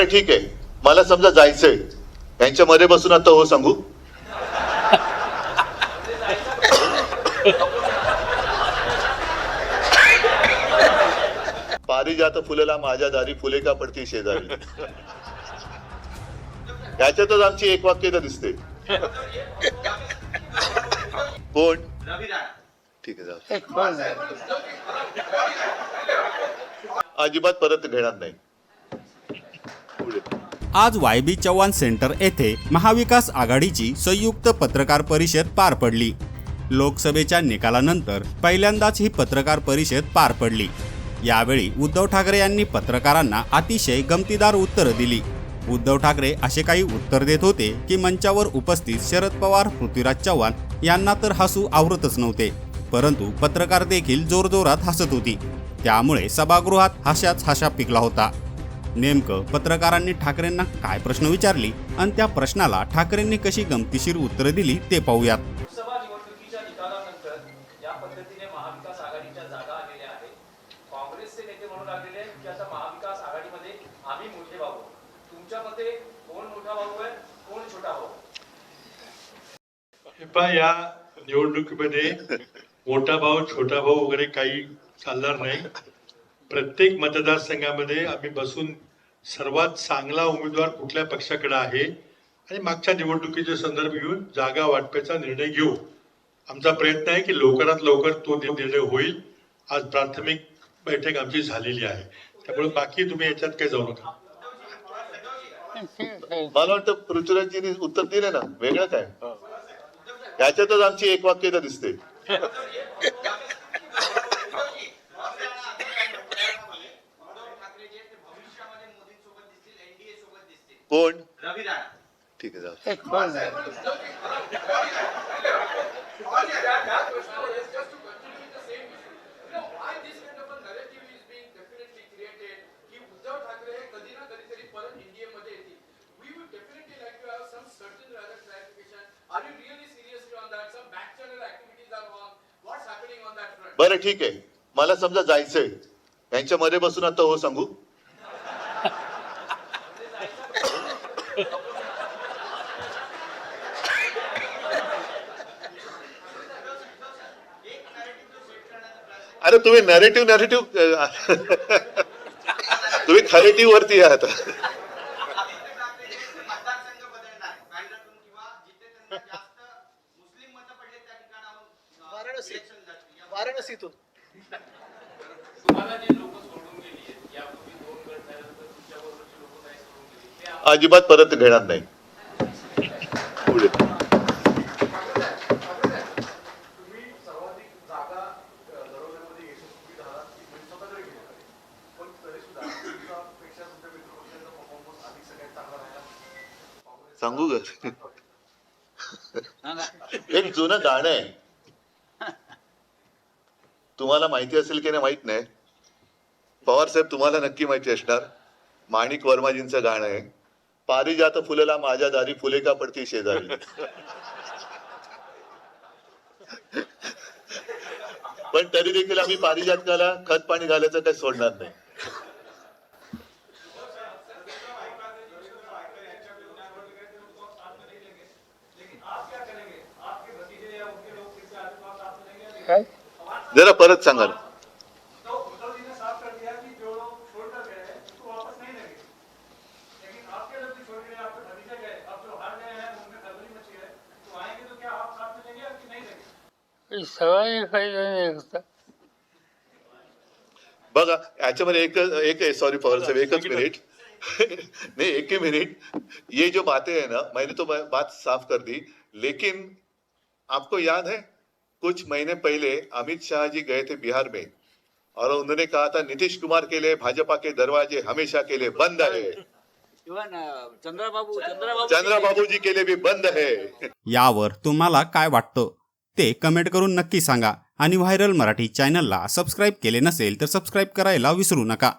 बरं ठीक आहे. मला समजा जायचंय. यांच्या मध्ये बसून आता हो सांगू? पारिजात फुलेला माझ्या दारी फुले का पडती शेजारी? याच्यातच आमची एक वाक्यता दिसते. कोण? ठीक आहे? अजिबात परत घेणार नाही. आज वाय बी चव्हाण सेंटर येथे महाविकास आघाडीची संयुक्त पत्रकार परिषद पार पडली. लोकसभेच्या निकालानंतर पहिल्यांदाच ही पत्रकार परिषद पार पडली. यावेळी उद्धव ठाकरे यांनी पत्रकारांना अतिशय गमतीदार उत्तरं दिली. उद्धव ठाकरे असे काही उत्तर देत होते की मंचावर उपस्थित शरद पवार पृथ्वीराज चव्हाण यांना तर हसू आवरतच नव्हते परंतु पत्रकार देखील जोरजोरात हसत होती. त्यामुळे सभागृहात हशाच हशा पिकला होता. नेमकं पत्रकारांनी ठाकरेंना काय प्रश्न विचारली आणि त्या प्रश्नाला ठाकरेंनी कशी गमतीशीर उत्तरं दिली ते पाहूयात. लोकसभा निवडणुकीच्या निकालानंतर या पद्धतीने महाविकास आघाडीच्या जागा आलेल्या आहेत. काँग्रेसचे नेते म्हणू लागलेले आहेत की आता महाविकास आघाडीमध्ये आम्ही मोठे भाऊ आहोत. तुमच्या मते कोण मोठा भाऊ आहे? कोण छोटा भाऊ हे पहा या निवडणुकीमध्ये मोठा भाऊ छोटा भाऊ वगैरे काही चालणार नाही. प्रत्येक मतदारसंघामध्ये आम्ही बसून सर्वात चांगला उमेदवार कुठल्या पक्षाकडे आहे आणि मागच्या निवडणुकीचे संदर्भ घेऊन जागा वाटपाचा निर्णय घेऊ. आमचा प्रयत्न आहे की लवकरात लवकर तो निर्णय होईल. आज प्राथमिक बैठक आमची झालेली आहे. त्यामुळे बाकी तुम्ही याच्यात काही जाऊ नका. मला वाटतं पृथ्वीराजजींनी उत्तर दिले ना. वेगळं काय? याच्यातच आमची एक वाक्यता दिसते. Happening on that front बरं ठीक आहे. मला समजा जायचंय. यांच्या मध्ये बसून आता हो सांगू. अरे तुम्ही नरेटिव्ह नरेटिव्ह तुम्ही खरेटिव्ह वरती आहात मतदारसंघ बदलणार पॅनलतून किंवा जिथे सांगू ग एक जुनं गाणं आहे तुम्हाला माहिती असेल की नाही माहीत नाही पवार साहेब तुम्हाला नक्की माहिती असणार माणिक वर्माजींचं गाणं आहे पारिजात फुलेला माझ्या दारी फुले का पडती शेजारी पण तरी देखील आम्ही पारिजातकाला खत पाणी घालायचं काही सोडणार नाही जरा परत सांगा ना. सवाई फ़ायदा नाही होता बघा याच्यामध्ये एक एक सॉरी पवार साहब एकच मिनट. नहीं एक ही मिनट. ये जो बातें है ना मैंने तो बात साफ़ कर दी. लेकिन आपको याद है कुछ महीने पहले अमित शाह जी गए थे बिहार में और उन्होंने कहा था नीतीश कुमार के लिए भाजपा के दरवाजे हमेशा के लिए बंद है। इवन चंद्रबाबू चंद्रबाबू चंद्रबाबू जी के लिए भी बंद है। यावर तुम्हाला काय वाटतं? ते कमेंट करून नक्की सांगा. आणि व्हायरल मराठी चॅनलला सबस्क्राईब केले नसेल तर सबस्क्राईब करायला विसरू नका.